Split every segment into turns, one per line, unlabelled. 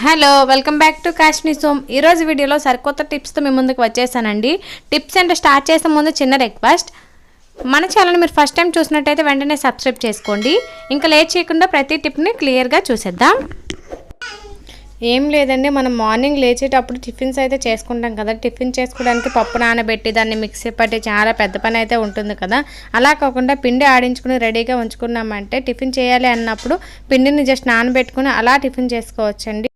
Hello welcome back to Kashmir soan. ఈరోజు వీడియోలో సరికొత్త టిప్స్తో మీ ముందుకు వచ్చేసానండి. టిప్స్ అంటే స్టార్ట్ చేసే ముందు చిన్న రిక్వెస్ట్. మన ఛానల్ మీరు ఫస్ట్ టైం చూసినట్టయితే వెంటనే సబ్స్క్రైబ్ చేసుకోండి. ఇంకా లేట్ చేయకుండా ప్రతి టిప్ని క్లియర్గా చూసేద్దాం. ఏం లేదండి మనం మార్నింగ్ లేచేటప్పుడు టిఫిన్స్ అయితే చేసుకుంటాం కదా. టిఫిన్ చేసుకోవడానికి పప్పు నానబెట్టి దాన్ని మిక్సీ పట్టి చాలా పెద్ద పని అయితే ఉంటుంది కదా. అలా కాకుండా పిండి ఆడించుకుని రెడీగా ఉంచుకున్నామంటే టిఫిన్ చేయాలి అన్నప్పుడు పిండిని జస్ట్ నానబెట్టుకుని అలా టిఫిన్ చేసుకోవచ్చండి.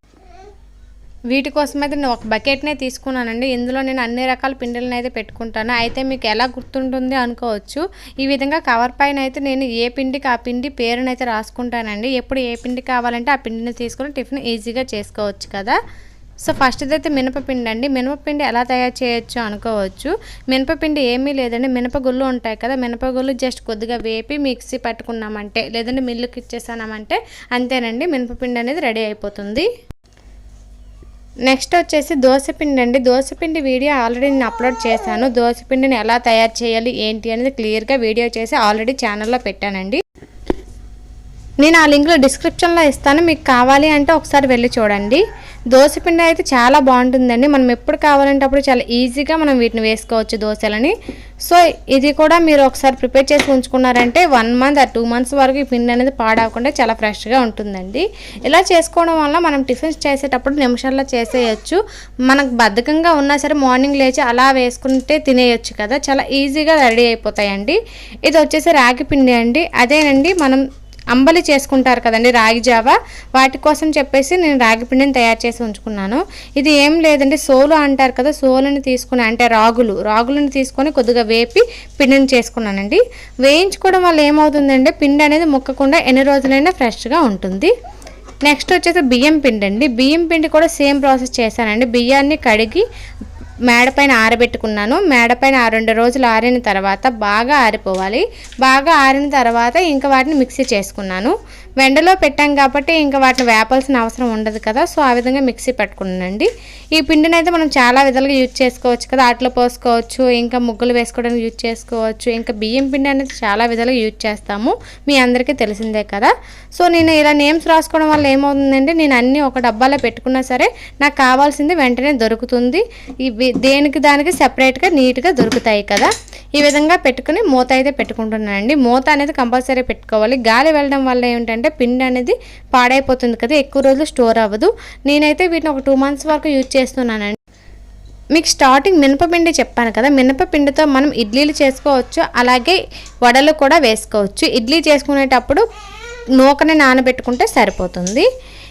వీటి కోసం అయితే నేను ఒక బకెట్నే తీసుకున్నానండి. ఇందులో నేను అన్ని రకాల పిండిలను అయితే పెట్టుకుంటాను. అయితే మీకు ఎలా గుర్తుంటుంది అనుకోవచ్చు. ఈ విధంగా కవర్ పైన అయితే నేను ఏ పిండికి ఆ పిండి పేరునైతే అయితే రాసుకుంటానండి. ఎప్పుడు ఏ పిండి కావాలంటే ఆ పిండిని తీసుకుని టిఫిన్ ఈజీగా చేసుకోవచ్చు కదా. సో ఫస్ట్ అయితే మినపపిండి అండి మినపపిండి ఎలా తయారు చేయొచ్చు అనుకోవచ్చు. మినపపిండి ఏమీ లేదండి. మినపగుళ్ళు ఉంటాయి కదా. మినపగుళ్ళు జస్ట్ కొద్దిగా వేపి మిక్సీ పట్టుకున్నామంటే లేదంటే మిల్లుకి ఇచ్చేసామంటే అంతేనండి. మినపపిండి అనేది రెడీ అయిపోతుంది. నెక్స్ట్ వచ్చేసి దోశపిండి అండి. దోశపిండి వీడియో ఆల్రెడీ నేను అప్లోడ్ చేశాను. దోశపిండిని ఎలా తయారు చేయాలి ఏంటి అనేది క్లియర్గా వీడియో చేసి ఆల్రెడీ ఛానల్లో పెట్టానండి. నేను ఆ లింక్లో డిస్క్రిప్షన్లో ఇస్తాను మీకు కావాలి అంటే ఒకసారి వెళ్ళి చూడండి. దోశపిండి అయితే చాలా బాగుంటుందండి. మనం ఎప్పుడు కావాలంటే అప్పుడు చాలా ఈజీగా మనం వీటిని వేసుకోవచ్చు దోశలని. సో ఇది కూడా మీరు ఒకసారి ప్రిపేర్ చేసి ఉంచుకున్నారంటే వన్ మంత్ ఆ టూ మంత్స్ వరకు ఈ పిండి అనేది పాడవకుండా చాలా ఫ్రెష్గా ఉంటుందండి. ఇలా చేసుకోవడం వల్ల మనం టిఫిన్స్ చేసేటప్పుడు నిమిషాల్లో చేసేయచ్చు. మనకు బద్ధకంగా ఉన్నా సరే మార్నింగ్ లేచి అలా వేసుకుంటే తినేయచ్చు కదా. చాలా ఈజీగా రెడీ అయిపోతాయండి. ఇది వచ్చేసి రాగి పిండి అండి. అదేనండి మనం అంబలి చేసుకుంటారు కదండి రాగి జావ. వాటి కోసం చెప్పేసి నేను రాగి పిండిని తయారు చేసి ఉంచుకున్నాను. ఇది ఏం లేదండి సోలు అంటారు కదా సోలుని తీసుకుని అంటే రాగులు రాగులను తీసుకొని కొద్దిగా వేపి పిండిని చేసుకున్నానండి. వేయించుకోవడం వల్ల ఏమవుతుందంటే పిండి అనేది ముక్కకుండా ఎన్ని రోజులైనా ఫ్రెష్గా ఉంటుంది. నెక్స్ట్ వచ్చేసి బియ్యం పిండి అండి బియ్యం పిండి కూడా సేమ్ ప్రాసెస్ చేశానండి. బియ్యాన్ని కడిగి మేడపైన ఆరబెట్టుకున్నాను. మేడపైన ఆ రెండు రోజులు ఆరిన తర్వాత బాగా ఆరిపోవాలి. బాగా ఆరిన తర్వాత ఇంకా వాటిని మిక్సీ చేసుకున్నాను. వెండలో పెట్టాం కాబట్టి ఇంకా వాటిని వేపాల్సిన అవసరం ఉండదు కదా సో ఆ విధంగా మిక్సీ పెట్టుకున్నానండి. ఈ పిండిని అయితే మనం చాలా విధాలుగా యూజ్ చేసుకోవచ్చు కదా ఆటలో పోసుకోవచ్చు ఇంకా ముగ్గులు వేసుకోవడానికి యూజ్ చేసుకోవచ్చు ఇంకా బియ్యం పిండి అనేది చాలా విధాలుగా యూజ్ చేస్తాము. మీ అందరికీ తెలిసిందే కదా. సో నేను ఇలా నేమ్స్ రాసుకోవడం వల్ల ఏమవుతుందంటే నేను అన్నీ ఒక డబ్బాలో పెట్టుకున్నా సరే నాకు కావాల్సింది వెంటనే దొరుకుతుంది. ఇవి దేనికి దానికి సెపరేట్గా నీట్గా దొరుకుతాయి కదా? ఈ విధంగా పెట్టుకుని మూత అయితే పెట్టుకుంటున్నానండి. మూత అనేది కంపల్సరీ పెట్టుకోవాలి. గాలి వెళ్ళడం వల్ల ఏమిటంటే పిండి అనేది పాడైపోతుంది కదా ఎక్కువ రోజులు స్టోర్ అవ్వదు. నేనైతే వీటిని ఒక టూ మంత్స్ వరకు యూజ్ చేస్తున్నానండి. మీకు స్టార్టింగ్ మినపపిండి చెప్పాను కదా మినపపిండితో మనం ఇడ్లీలు చేసుకోవచ్చు. అలాగే వడలు కూడా వేసుకోవచ్చు. ఇడ్లీ చేసుకునేటప్పుడు నూకని నానబెట్టుకుంటే సరిపోతుంది.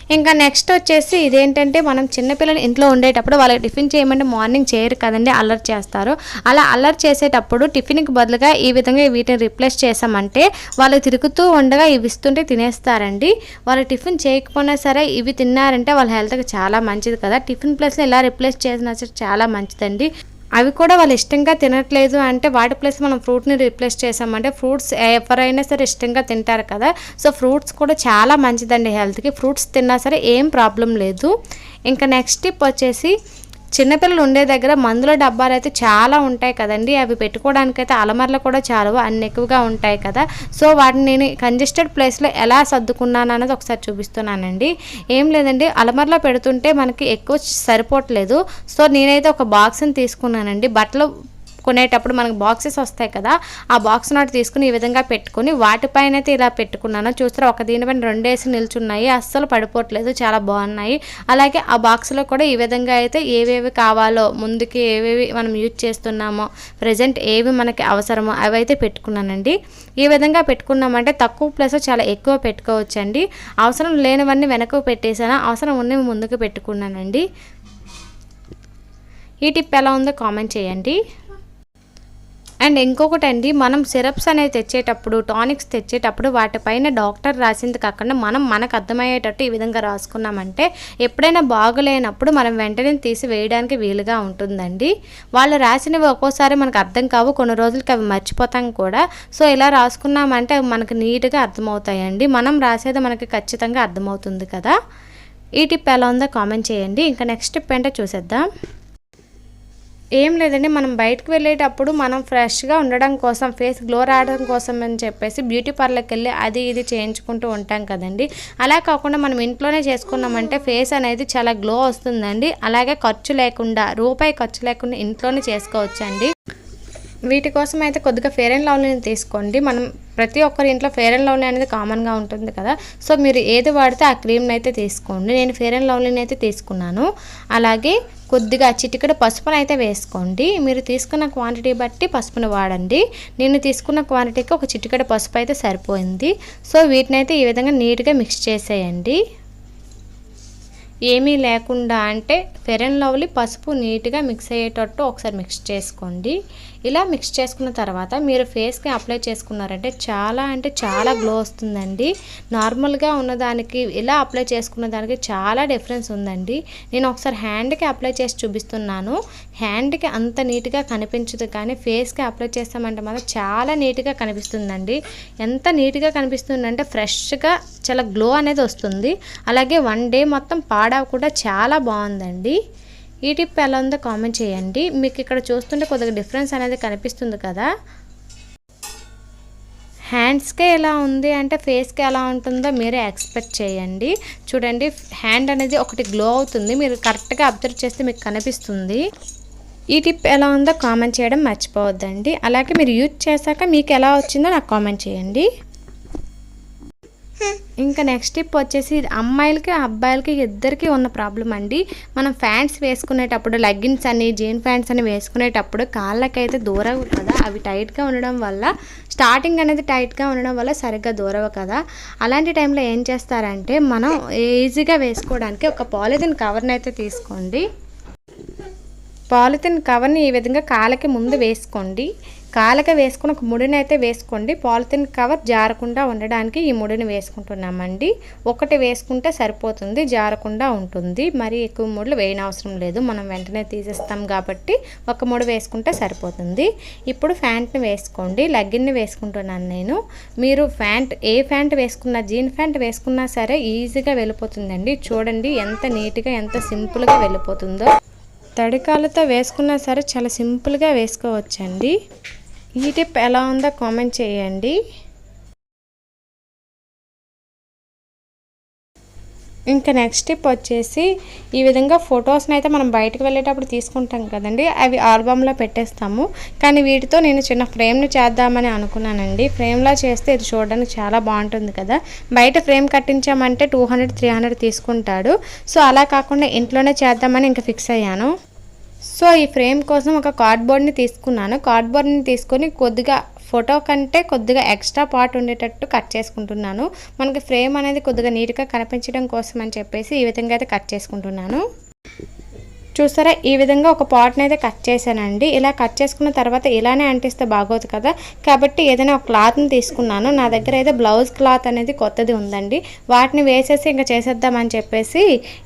ఇంకా నెక్స్ట్ వచ్చేసి ఇదేంటంటే మనం చిన్నపిల్లలు ఇంట్లో ఉండేటప్పుడు వాళ్ళకి టిఫిన్ చేయమంటే మార్నింగ్ చేయరు కదండి అల్లరి చేస్తారు. అలా అల్లరి చేసేటప్పుడు టిఫిన్కి బదులుగా ఈ విధంగా వీటిని రిప్లేస్ చేసామంటే వాళ్ళు తిరుగుతూ ఉండగా ఇవి ఇస్తుంటే తినేస్తారండి. వాళ్ళు టిఫిన్ చేయకపోయినా సరే ఇవి తిన్నారంటే వాళ్ళ హెల్త్కి చాలా మంచిది కదా. టిఫిన్ ప్లేస్ని ఇలా రిప్లేస్ చేసినా సరే చాలా మంచిదండి. అవి కూడా వాళ్ళు ఇష్టంగా తినట్లేదు అంటే వాటి ప్లేస్ మనం ఫ్రూట్ని రీప్లేస్ చేసామంటే ఫ్రూట్స్ ఎవరైనా సరే ఇష్టంగా తింటారు కదా. సో ఫ్రూట్స్ కూడా చాలా మంచిదండి హెల్త్కి. ఫ్రూట్స్ తిన్నా సరే ఏం ప్రాబ్లం లేదు. ఇంకా నెక్స్ట్ టిప్ వచ్చేసి చిన్నపిల్లలు ఉండే దగ్గర మందుల డబ్బాలు అయితే చాలా ఉంటాయి కదండి. అవి పెట్టుకోవడానికి అయితే అలమర్లు కూడా చాలా అన్ని ఎక్కువగా ఉంటాయి కదా. సో వాటిని నేను కంజెస్టెడ్ ప్లేస్లో ఎలా సర్దుకున్నాను అనేది ఒకసారి చూపిస్తున్నానండి. ఏం లేదండి అలమర్లో పెడుతుంటే మనకి ఎక్కువ సరిపోవట్లేదు. సో నేనైతే ఒక బాక్స్ని తీసుకున్నానండి. బట్టలు కొనేటప్పుడు మనకు బాక్సెస్ వస్తాయి కదా ఆ బాక్స్ నాటి తీసుకుని ఈ విధంగా పెట్టుకుని వాటిపైన అయితే ఇలా పెట్టుకున్నాను. చూస్తారా ఒక దీనిపైన రెండేసి నిల్చున్నాయి అస్సలు పడిపోవట్లేదు చాలా బాగున్నాయి. అలాగే ఆ బాక్స్లో కూడా ఈ విధంగా అయితే ఏవేవి కావాలో ముందుకి ఏవేవి మనం యూజ్ చేస్తున్నామో ప్రజెంట్ ఏవి మనకి అవసరమో అవి అయితే పెట్టుకున్నానండి. ఈ విధంగా పెట్టుకున్నామంటే తక్కువ ప్లేస్ చాలా ఎక్కువ పెట్టుకోవచ్చండి. అవసరం లేనివన్నీ వెనక్కు పెట్టేసాను అవసరం ఉన్నవి ముందుకు పెట్టుకున్నానండి. ఈ టిప్ ఎలా ఉందో కామెంట్ చేయండి. అండ్ ఇంకొకటి అండి మనం సిరప్స్ అనేవి తెచ్చేటప్పుడు టానిక్స్ తెచ్చేటప్పుడు వాటిపైన డాక్టర్ రాసింది కాకుండా మనం మనకు అర్థమయ్యేటట్టు ఈ విధంగా రాసుకున్నామంటే ఎప్పుడైనా బాగులేనప్పుడు మనం వెంటనే తీసి వేయడానికి వీలుగా ఉంటుందండి. వాళ్ళు రాసినవి ఒక్కోసారి మనకు అర్థం కావు కొన్ని రోజులకి అవి మర్చిపోతాం కూడా. సో ఇలా రాసుకున్నామంటే అవి మనకు నీట్గా అర్థమవుతాయండి. మనం రాసేది మనకి ఖచ్చితంగా అర్థమవుతుంది కదా. ఈ టిప్ ఎలా ఉందో కామెంట్ చేయండి. ఇంకా నెక్స్ట్ టిప్ ఏంటో చూసేద్దాం. ఏం లేదండి మనం బయటకు వెళ్ళేటప్పుడు మనం ఫ్రెష్గా ఉండడం కోసం ఫేస్ గ్లో రావడం కోసం అని చెప్పేసి బ్యూటీ పార్లర్కి వెళ్ళి అది ఇది చేయించుకుంటూ ఉంటాం కదండి. అలా కాకుండా మనం ఇంట్లోనే చేసుకున్నామంటే ఫేస్ అనేది చాలా గ్లో వస్తుందండి. అలాగే ఖర్చు లేకుండా రూపాయి ఖర్చు లేకుండా ఇంట్లోనే చేసుకోవచ్చండి. వీటి కోసం అయితే కొద్దిగా ఫేర్ అండ్ లవ్లీని తీసుకోండి. మనం ప్రతి ఒక్కరి ఇంట్లో ఫేర్ అండ్ లవ్లీ అనేది కామన్గా ఉంటుంది కదా. సో మీరు ఏది వాడితే ఆ క్రీమ్ని అయితే తీసుకోండి. నేను ఫేర్ అండ్ లవ్లీని అయితే తీసుకున్నాను. అలాగే కొద్దిగా చిటికడ పసుపును అయితే వేసుకోండి. మీరు తీసుకున్న క్వాంటిటీ బట్టి పసుపును వాడండి. నేను తీసుకున్న క్వాంటిటీకి ఒక చిటికడ పసుపు అయితే సరిపోయింది. సో వీటిని అయితే ఈ విధంగా నీట్గా మిక్స్ చేసేయండి. ఏమీ లేకుండా అంటే ఫెర్ అండ్ లవ్లీ పసుపు నీట్గా మిక్స్ అయ్యేటట్టు ఒకసారి మిక్స్ చేసుకోండి. ఇలా మిక్స్ చేసుకున్న తర్వాత మీరు ఫేస్కి అప్లై చేసుకున్నారంటే చాలా అంటే చాలా గ్లో వస్తుందండి. నార్మల్గా ఉన్నదానికి ఇలా అప్లై చేసుకున్న దానికి చాలా డిఫరెన్స్ ఉందండి. నేను ఒకసారి హ్యాండ్కి అప్లై చేసి చూపిస్తున్నాను. హ్యాండ్కి అంత నీట్గా కనిపించదు కానీ ఫేస్కి అప్లై చేస్తామంటే మాత్రం చాలా నీట్గా కనిపిస్తుందండి. ఎంత నీట్గా కనిపిస్తుందంటే ఫ్రెష్గా చాలా గ్లో అనేది వస్తుంది. అలాగే వన్ డే మొత్తం పాడవ చాలా బాగుందండి. ఈ టిప్ ఎలా ఉందో కామెంట్ చేయండి. మీకు ఇక్కడ చూస్తుంటే కొద్దిగా డిఫరెన్స్ అనేది కనిపిస్తుంది కదా. హ్యాండ్స్కే ఎలా ఉంది అంటే ఫేస్కి ఎలా ఉంటుందో మీరే ఎక్స్పెక్ట్ చేయండి. చూడండి హ్యాండ్ అనేది ఒకటి గ్లో అవుతుంది. మీరు కరెక్ట్గా అబ్జర్వ్ చేస్తే మీకు కనిపిస్తుంది. ఈ టిప్ ఎలా ఉందో కామెంట్ చేయడం మర్చిపోవద్దండి. అలాగే మీరు యూజ్ చేశాక మీకు ఎలా వచ్చిందో నాకు కామెంట్ చేయండి. ఇంకా నెక్స్ట్ టిప్ వచ్చేసి అమ్మాయిలకి అబ్బాయిలకి ఇద్దరికి ఉన్న ప్రాబ్లం అండి. మనం ఫ్యాంట్స్ వేసుకునేటప్పుడు లెగ్గిన్స్ అని జీన్ ప్యాంట్స్ అని వేసుకునేటప్పుడు కాళ్ళకైతే దూరవు కదా. అవి టైట్గా ఉండడం వల్ల స్టార్టింగ్ అనేది టైట్గా ఉండడం వల్ల సరిగ్గా దూరవు కదా. అలాంటి టైంలో ఏం చేస్తారంటే మనం ఈజీగా వేసుకోవడానికి ఒక పాలిథిన్ కవర్ని అయితే తీసుకోండి. పాలిథిన్ కవర్ని ఈ విధంగా కాలకి ముందు వేసుకోండి. కాలక వేసుకుని ఒక ముడిని అయితే వేసుకోండి. పాలిథిన్ కవర్ జారకుండా ఉండడానికి ఈ ముడిని వేసుకుంటున్నామండి. ఒకటి వేసుకుంటే సరిపోతుంది జారకుండా ఉంటుంది. మరి ఎక్కువ ముడులు వేయనవసరం లేదు. మనం వెంటనే తీసేస్తాం కాబట్టి ఒక ముడి వేసుకుంటే సరిపోతుంది. ఇప్పుడు ఫ్యాంట్ని వేసుకోండి. లెగ్గిన్ని వేసుకుంటున్నాను నేను. మీరు ఫ్యాంట్ ఏ ఫ్యాంట్ వేసుకున్నా జీన్ ఫ్యాంట్ వేసుకున్నా సరే ఈజీగా వెళ్ళిపోతుందండి. చూడండి ఎంత నీట్గా ఎంత సింపుల్గా వెళ్ళిపోతుందో. తడికాలతో వేసుకున్నా సరే చాలా సింపుల్గా వేసుకోవచ్చండి. ఈ టిప్ ఎలా ఉందో కామెంట్ చేయండి. ఇంకా నెక్స్ట్ టిప్ వచ్చేసి ఈ విధంగా ఫొటోస్ని అయితే మనం బయటకు వెళ్ళేటప్పుడు తీసుకుంటాం కదండి. అవి ఆల్బమ్లో పెట్టేస్తాము. కానీ వీటితో నేను చిన్న ఫ్రేమ్ని చేద్దామని అనుకున్నానండి. ఫ్రేమ్లా చేస్తే ఇది చూడడానికి చాలా బాగుంటుంది కదా. బయట ఫ్రేమ్ కట్టించామంటే టూ హండ్రెడ్ త్రీ హండ్రెడ్ తీసుకుంటాడు. సో అలా కాకుండా ఇంట్లోనే చేద్దామని ఇంకా ఫిక్స్ అయ్యాను. సో ఈ ఫ్రేమ్ కోసం ఒక కార్డ్బోర్డ్ని తీసుకున్నాను. కార్డ్బోర్డ్ని తీసుకొని కొద్దిగా ఫోటో కంటే కొద్దిగా ఎక్స్ట్రా పార్ట్ ఉండేటట్టు కట్ చేసుకుంటున్నాను. మనకి ఫ్రేమ్ అనేది కొద్దిగా నీట్గా కనిపించడం కోసం అని చెప్పేసి ఈ విధంగా అయితే కట్ చేసుకుంటున్నాను. చూసారా ఈ విధంగా ఒక పాట్ని అయితే కట్ చేశానండి. ఇలా కట్ చేసుకున్న తర్వాత ఇలానే అంటిస్తే బాగోదు కదా? కాబట్టి ఏదైనా ఒక క్లాత్ని తీసుకున్నాను. నా దగ్గర అయితే బ్లౌజ్ క్లాత్ అనేది కొత్తది ఉందండి. వాటిని వేసేసి ఇంకా చేసేద్దామని చెప్పేసి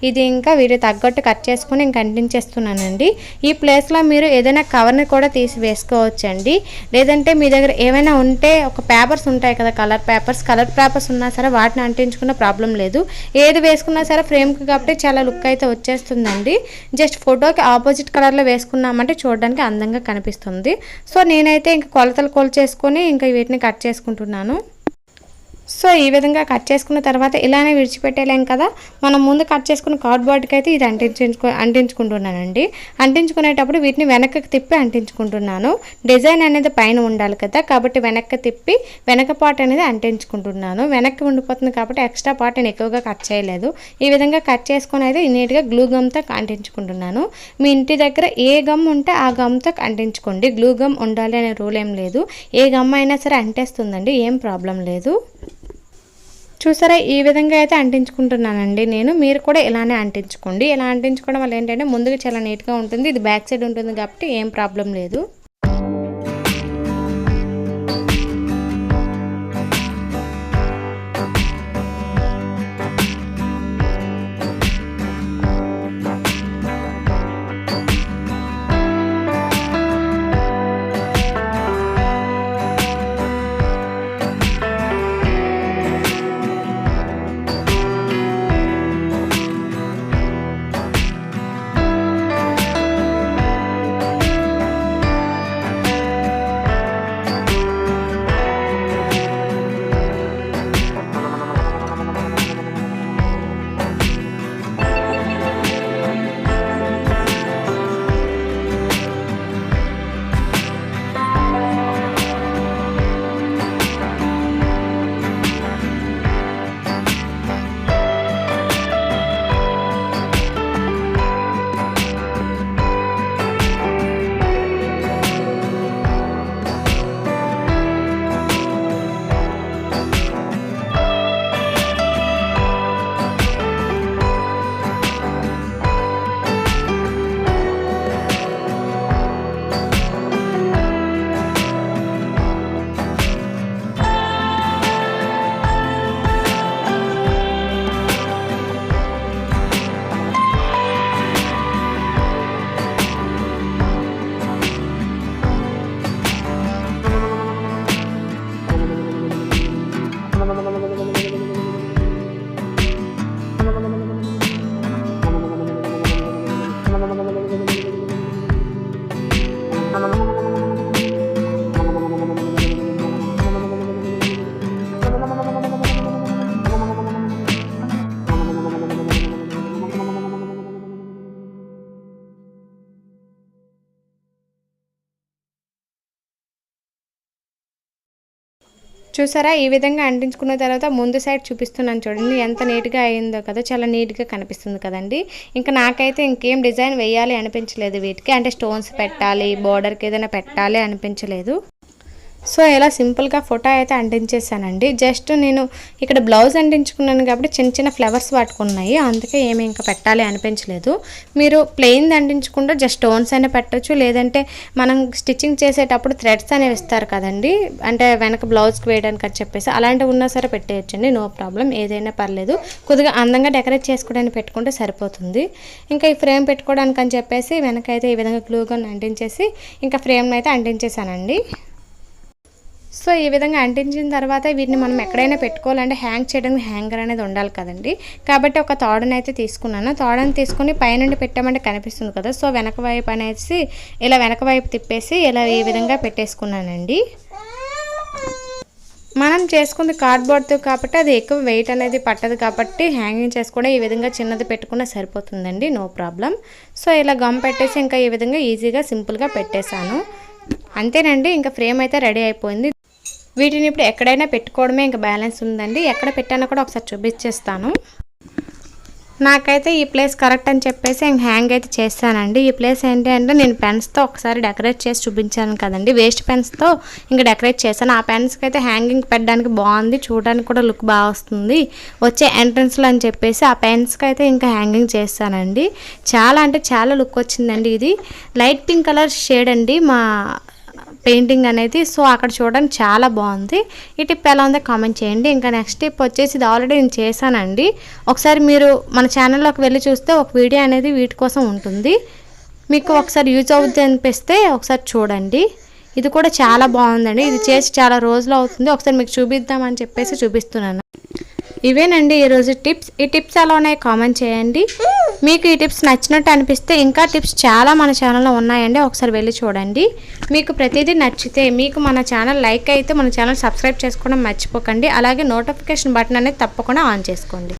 ఇది ఇంకా వీటి తగ్గట్టు కట్ చేసుకుని ఇంకా అంటించేస్తున్నానండి. ఈ ప్లేస్లో మీరు ఏదైనా కవర్ని కూడా తీసి వేసుకోవచ్చండి. లేదంటే మీ దగ్గర ఏమైనా ఉంటే ఒక పేపర్స్ ఉంటాయి కదా కలర్ పేపర్స్. కలర్ పేపర్స్ ఉన్నా సరే వాటిని అంటించుకున్న ప్రాబ్లం లేదు. ఏది వేసుకున్నా సరే ఫ్రేమ్కి కాబట్టి చాలా లుక్ అయితే వచ్చేస్తుందండి. జస్ట్ ఫోటోకి ఆపోజిట్ కలర్లో వేసుకున్నామంటే చూడడానికి అందంగా కనిపిస్తుంది. సో నేనైతే ఇంకా కొలతలు కొలు ఇంకా వీటిని కట్ చేసుకుంటున్నాను. సో ఈ విధంగా కట్ చేసుకున్న తర్వాత ఇలానే విడిచిపెట్టేలేం కదా? మనం ముందు కట్ చేసుకున్న కార్డ్బోర్డ్కి అయితే ఇది అంటించుకో అంటించుకుంటున్నానండి. అంటించుకునేటప్పుడు వీటిని వెనక్కి తిప్పి అంటించుకుంటున్నాను. డిజైన్ అనేది పైన ఉండాలి కదా? కాబట్టి వెనక్కి తిప్పి వెనక పార్ట్ అనేది అంటించుకుంటున్నాను. వెనక్కి ఉండిపోతుంది కాబట్టి ఎక్స్ట్రా పార్ట్ నేను ఎక్కువగా కట్ చేయలేదు. ఈ విధంగా కట్ చేసుకుని అయితే నీట్గా గ్లూ గమ్తో అంటించుకుంటున్నాను. మీ ఇంటి దగ్గర ఏ గమ్ ఉంటే ఆ గమ్తో అంటించుకోండి. గ్లూ గమ్ ఉండాలి అనే రూల్ ఏం లేదు. ఏ గమ్ అయినా సరే అంటేస్తుందండి. ఏం ప్రాబ్లం లేదు. చూసారా ఈ విధంగా అయితే అంటించుకుంటున్నానండి నేను. మీరు కూడా ఇలానే అంటించుకోండి. ఇలా అంటించుకోవడం వల్ల ఏంటంటే ముందుగా చాలా నీట్గా ఉంటుంది. ఇది బ్యాక్ సైడ్ ఉంటుంది కాబట్టి ఏం ప్రాబ్లం లేదు. చూసారా? ఈ విధంగా అంటించుకున్న తర్వాత ముందు సైడ్ చూపిస్తున్నాను చూడండి. ఎంత నీట్గా అయిందో కదా? చాలా నీట్గా కనిపిస్తుంది కదండి. ఇంకా నాకైతే ఇంకేం డిజైన్ వేయాలి అనిపించలేదు వీటికి. అంటే స్టోన్స్ పెట్టాలి బోర్డర్కి ఏదైనా పెట్టాలి అనిపించలేదు. సో ఇలా సింపుల్గా ఫోటో అయితే అంటించేసానండి జస్ట్ నేను ఇక్కడ బ్లౌజ్ అంటించుకున్నాను కాబట్టి చిన్న చిన్న ఫ్లవర్స్ పట్టుకున్నాయి. అందుకే ఏమి ఇంకా పెట్టాలి అనిపించలేదు. మీరు ప్లెయిన్ అంటించకుండా జస్ట్ స్టోన్స్ అయినా పెట్టచ్చు. లేదంటే మనం స్టిచ్చింగ్ చేసేటప్పుడు థ్రెడ్స్ అనేవి ఇస్తారు కదండి. అంటే వెనక బ్లౌజ్కి వేయడానికి అని చెప్పేసి అలాంటివి ఉన్నా సరే పెట్టేయచ్చండి. No problem. ఏదైనా పర్లేదు. కొద్దిగా అందంగా డెకరేట్ చేసుకోవడానికి పెట్టుకుంటే సరిపోతుంది. ఇంకా ఈ ఫ్రేమ్ పెట్టుకోవడానికి అని చెప్పేసి వెనకైతే ఈ విధంగా గ్లూగా అంటించేసి ఇంకా ఫ్రేమ్ అయితే అంటించేసానండి సో ఈ విధంగా అంటించిన తర్వాత వీటిని మనం ఎక్కడైనా పెట్టుకోవాలంటే హ్యాంగ్ చేయడానికి హ్యాంగర్ అనేది ఉండాలి కదండి. కాబట్టి ఒక తోడను అయితే తీసుకున్నాను. తోడని తీసుకుని పైనుండి పెట్టామంటే కనిపిస్తుంది కదా. సో వెనక వైపు అనేసి ఇలా వెనక వైపు తిప్పేసి ఇలా ఈ విధంగా పెట్టేసుకున్నానండి. మనం చేసుకుంది కార్డ్బోర్డ్తో కాబట్టి అది ఎక్కువ వెయిట్ అనేది పట్టదు కాబట్టి హ్యాంగింగ్ చేసుకోవడం ఈ విధంగా చిన్నది పెట్టుకున్నా సరిపోతుందండి. నో ప్రాబ్లం సో ఇలా గమ్ పెట్టేసి ఇంకా ఈ విధంగా ఈజీగా సింపుల్గా పెట్టేశాను. అంతేనండి. ఇంకా ఫ్రేమ్ అయితే రెడీ అయిపోయింది. వీటిని ఇప్పుడు ఎక్కడైనా పెట్టుకోవడమే ఇంకా బ్యాలెన్స్ ఉందండి. ఎక్కడ పెట్టానో కూడా ఒకసారి చూపించేస్తాను. నాకైతే ఈ ప్లేస్ కరెక్ట్ అని చెప్పేసి ఇంక హ్యాంగ్ అయితే చేస్తానండి ఈ ప్లేస్ ఏంటి అంటే నేను పెన్స్తో ఒకసారి డెకరేట్ చేసి చూపించాను కదండి. వేస్ట్ పెన్స్తో ఇంకా డెకరేట్ చేశాను. ఆ పెన్స్కి అయితే హ్యాంగింగ్ పెట్టడానికి బాగుంది. చూడడానికి కూడా లుక్ బాగా వస్తుంది. వచ్చే ఎంట్రన్స్లో అని చెప్పేసి ఆ పెన్స్కి అయితే ఇంకా హ్యాంగింగ్ చేస్తానండి చాలా అంటే చాలా లుక్ వచ్చిందండి ఇది. లైట్ పింక్ కలర్ షేడ్ అండి మా పెయింటింగ్ అనేది సో అక్కడ చూడడానికి చాలా బాగుంది. ఈ టిప్ ఎలా ఉందో కామెంట్ చేయండి. ఇంకా నెక్స్ట్ టిప్ వచ్చేసి ఇది ఆల్రెడీ నేను చేశానండి. ఒకసారి మీరు మన ఛానల్లోకి వెళ్ళి చూస్తే ఒక వీడియో అనేది వీటి కోసం ఉంటుంది. మీకు ఒకసారి యూజ్ అవుద్ది అనిపిస్తే ఒకసారి చూడండి. ఇది కూడా చాలా బాగుందండి. ఇది చేసి చాలా రోజులు అవుతుంది. ఒకసారి మీకు చూపిద్దామని చెప్పేసి చూపిస్తున్నాను. ఇవేనండి ఈరోజు టిప్స్. ఈ టిప్స్ ఎలా ఉన్నాయి కామెంట్ చేయండి. మీకు ఈ టిప్స్ నచ్చినట్టు అనిపిస్తే ఇంకా టిప్స్ చాలా మన ఛానల్లో ఉన్నాయండి. ఒకసారి వెళ్ళి చూడండి. మీకు ప్రతిదీ నచ్చితే మీకు మన ఛానల్ లైక్ అయితే మన ఛానల్ సబ్స్క్రైబ్ చేసుకోవడం మర్చిపోకండి. అలాగే నోటిఫికేషన్ బటన్ అనేది తప్పకుండా ఆన్ చేసుకోండి.